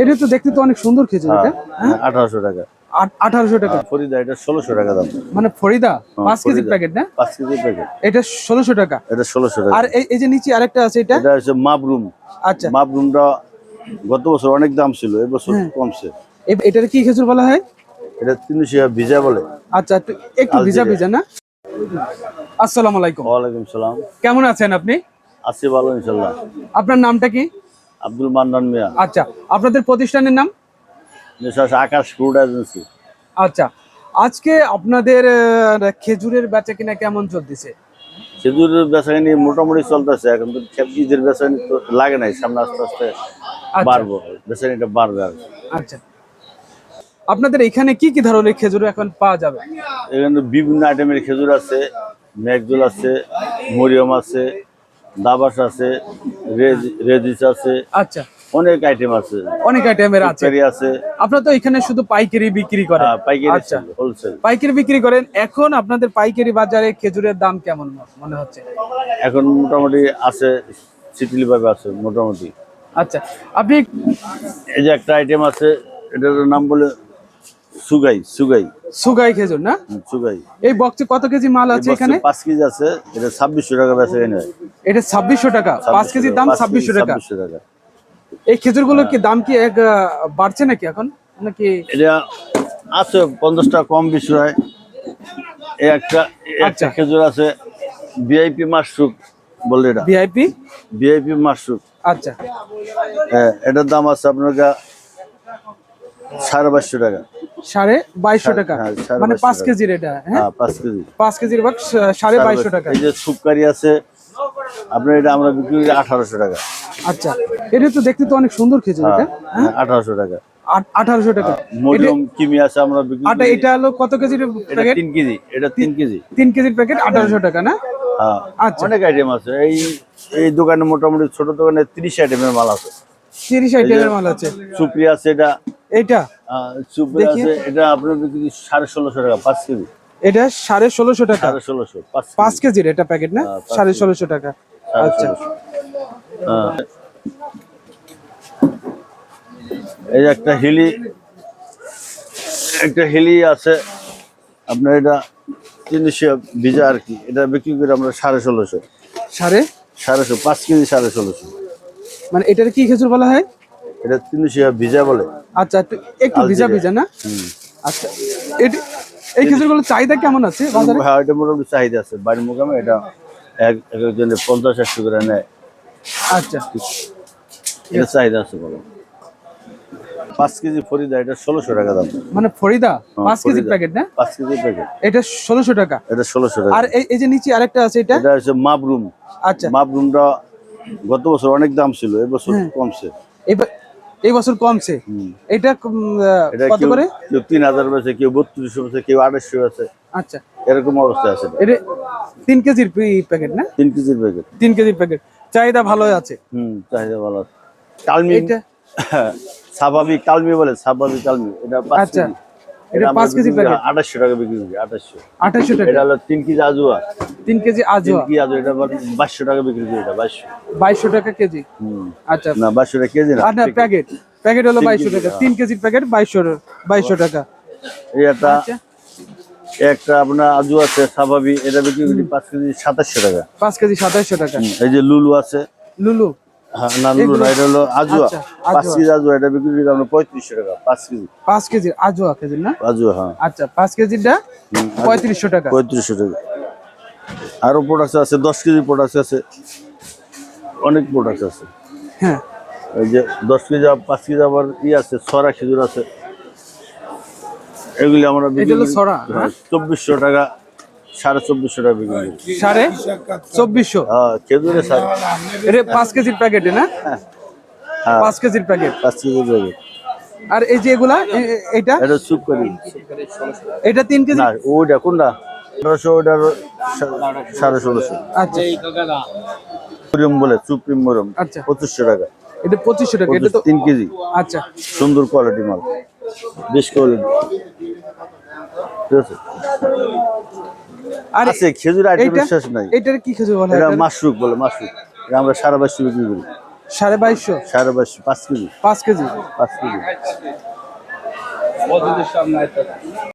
এটা তো দেখতে তো অনেক সুন্দর খেজুর এটা হ্যাঁ? আঠারোশো টাকা। আঠারোশো টাকা। ফরিদা এটা ষোলোশো টাকা দাম। মানে ফরিদা পাঁচ কেজির প্যাকেট না? পাঁচ কেজি প্যাকেট এটা ষোলোশো টাকা। এটা ষোলোশো টাকা। আর এই যে নিচে আরেকটা আছে এটা? এটা হচ্ছে মাবরুম। আচ্ছা। মাবরুমটা গত বছর অনেক দাম ছিল এবছর হ্যাঁ। কমছে। এটার কি খেজুর বলা হয়? এটা তিনশো ভিজা বলে। আচ্ছা একটু- ভিজা ভিজা না? আসসালামু আলাইকুম। ওয়ালাইকুম সালাম। কেমন আছেন আপনি? আছি ভালো ইনশাল্লাহ। আপনার নামটা কি? আব্দুল মান্নান মিয়া। আচ্ছা আপনাদের প্রতিষ্ঠানের নাম? Akash food agency. আচ্ছা আজকে আপনাদের খেজুরের বেচা কিনা কেমন চলতেছে? খেজুরের বেচাকানি মোটামুটি চলতেছে এখন তো ঈদের বেচাকানি তো লাগে নাই সামনে আস্তে আস্তে বাড়বো বেচাকানিটা বাড়বে আচ্ছা আপনাদের এখানে কি কি ধরনের খেজুর এখন পাওয়া যাবে? এখানে বিভিন্ন আইটেমের খেজুর আছে ম্যাকজুল আছে মরিয়ম আছে দাবাস আছে রেজ- রেজিস আছে আচ্ছা। অনেক আইটেম আছে। অনেক আইটেমের আছে। আছে। আপনারা তো এখানে শুধু পাইকারি বিক্রি করেন। হ্যাঁ, পাইকারি আচ্ছা। হোলসেল পাইকারি বিক্রি করেন। এখন আপনাদের পাইকারি বাজারে খেজুরের দাম কেমন মনে হচ্ছে? এখন মোটামুটি আছে শিথিল ভাবে আছে মোটামুটি। আচ্ছা। আপনি এই যে একটা আইটেম আছে এটার নাম বলে সুগাই সুগাই। সুগাই খেজুর না? সুগাই। এই বক্সে কত কেজি মাল আছে এখানে? বক্সে পাঁচ কেজি আছে এটা ছাব্বিশশো টাকা বেচা কেনা। এটা ছাব্বিশশো টাকা। পাঁচ কেজির দাম পাঁচ কেজি ছাব্বিশশো টাকা। ছাব্বিশশো টাকা। এই খেজুরগুলোর কি দাম কি এক বাড়ছে নাকি এখন? নাকি এটা আছে পঞ্চাশ টাকা কম বেশি হয়। এই একটা একটা আচ্ছা। খেজুর আছে ভিআইপি মাশরুক বলে এটা। ভিআইপি ভিআইপি মাশরুক আচ্ছা। হ্যাঁ এটার দাম আছে আপনার সাড়ে বাইশশো টাকা। সাড়ে বাইশশো টাকা। হ্যাঁ, মানে পাঁচ কেজির এটা হ্যাঁ? হ্যাঁ পাঁচ কেজি। পাঁচ কেজির বাগ সাড়ে বাইশশো টাকা। এই যে সুপকারি আছে আপনার এটা আমরা বিক্রি করি আঠারোশো টাকা। আচ্ছা এটা তো দেখতে তো অনেক সুন্দর খেজুর এটা হ্যাঁ? আঠারোশো টাকা। আঠারোশো টাকা। মরিয়ম কিমি আছে আমরা আটা এটা হলো কত কেজির এটা প্যাকেট তিন কেজি এটা তিন কেজি। তিন কেজির প্যাকেট আঠারোশো টাকা না? হ্যাঁ আচ্ছা। অনেক আইটেম আছে। এই এই দোকানে মোটামুটি ছোট দোকানে তিরিশ আইটেমের মাল আছে। তিরিশ আইটেমের মাল আছে। সুপ্রি আছে এটা আছে এটা আপনার বিক্রি সাড়ে ষোলোশো টাকা পাঁচ কেজি। এটা সাড়ে ষোলোশো টাকা। সাড়ে ষোলোশো পাঁচ পাঁচ কেজির এটা প্যাকেট না? হ্যাঁ, সাড়ে ষোলোশো টাকা। আচ্ছা। হ্যাঁ। এই একটা হিলি একটা হিলি আছে। আপনার এটা তিনশো ভিজা আর কি। এটা বিক্রি করি আমরা সাড়ে ষোলোশো। সাড়ে? সাড়েশো পাঁচ কেজি সাড়ে ষোলোশো। মানে এটার কি খেজুর বলা হয়? এটা তিনশো ভিজা বলে। আচ্ছা একটু- ভিজা ভিজা না? আচ্ছা এটি এই খেজুরগুলোর চাহিদা কেমন আছে বাজারে? হ্যাঁ এটা মোটামুটি চাহিদা আছে। বাড়ির মোকামে এটা এক এক একজনের পঞ্চাশ একশো করে নেয়। আচ্ছা। এটা চাহিদা আছে বলো। পাঁচ কেজি ফরিদা এটা ষোলোশো টাকা দাম। মানে ফরিদা? পাঁচ কেজির ফরিদা। প্যাকেট না? পাঁচ কেজি প্যাকেট। এটা ষোলোশো টাকা। এটা ষোলোশো টাকা। আর এই যে নিচে আরেকটা আছে এটা? এটা হচ্ছে আচ্ছা। মাবরুমটা গত বছর অনেক দাম ছিল এবছর হ্যাঁ। কমছে। এবার এই বছর কমছে। এটা কত করে? কেউ তিন হাজার বেছে কেউ বত্রিশশো বেছে কেউ আড়াইশো আছে আচ্ছা। এরকম অবস্থা আছে। এটা তিন কেজির প্যাকেট না? তিন কেজির প্যাকেট। তিন কেজির প্যাকেট। চাহিদা ভালো আছে। হুম চাহিদা ভালো আছে। কালমি এটা স্বাভাবিক কালমি বলে স্বাভাবিক কালমি এটা আচ্ছা। এটা কেজি প্যাকেট টাকা বিক্রি করি টাকা। এটা হলো কেজি আজুয়া। কেজি আজুয়া। এটা টাকা বিক্রি করি এটা টাকা কেজি। আচ্ছা। না টাকা কেজি না আর না প্যাকেট প্যাকেট হলো টাকা। তিন কেজির প্যাকেট বাইশশো বাইশশো টাকা। এই একটা আচ্ছা। একটা আপনার আজু আছে স্বাভাবিক এটা বিক্রি করি পাঁচ কেজি সাতাশশো টাকা। পাঁচ কেজি সাতাশশো টাকা। এই যে লুলু আছে। লুলু। হ্যাঁ, না এটা হলো আজুয়া। আচ্ছা, পাঁচ কেজি আজুয়া এটা বিক্রি করি আমরা পঁয়ত্রিশশো টাকা পাঁচ কেজি। পাঁচ কেজি আজোয়া কেজির না? আজুয়া হ্যাঁ। আচ্ছা পাঁচ কেজিটা পঁয়ত্রিশশো টাকা। পঁয়ত্রিশশো টাকা। আরও প্রোডাক্ট আছে দশ কেজি প্রোডাক্ট আছে। অনেক প্রোডাক্ট আছে। হ্যাঁ। এই যে দশ কেজি পাঁচ কেজি আবার ই আছে ছড়া খেজুর আছে। এগুলি আমরা হ্যাঁ, চব্বিশশো টাকা সাড়ে চব্বিশশো টাকা বিক্রি সাড়ে চব্বিশশো? হ্যাঁ খেজুরের সাড়ে এটা পাঁচ কেজির প্যাকেটে না? হ্যাঁ পাঁচ কেজির প্যাকেট? পাঁচ প্যাকেট। আর এই যে এগুলা এটা করি এটা তিন কেজি? ওইটা কোনটা? ওইটার সাড়ে ষোলোশো। আচ্ছা। বলে সুপ্রিম আচ্ছা। পঁচিশশো টাকা। এটা পঁচিশশো টাকা এটা তো তিন কেজি। আচ্ছা। সুন্দর কোয়ালিটি মাল। বেশ কোয়ালিটি ঠিক আছে? আর আছে খেজুর আইটেমের শেষ নাই। এটার কি খেজুর বলে? এটা মাশরুক বলে মাশরুক। এটা আমরা সারা বাইশশো বিক্রি করি। সাড়ে বাইশশো? সাড়ে বাইশশো পাঁচ কেজি। পাঁচ কেজি। পাঁচ কেজি।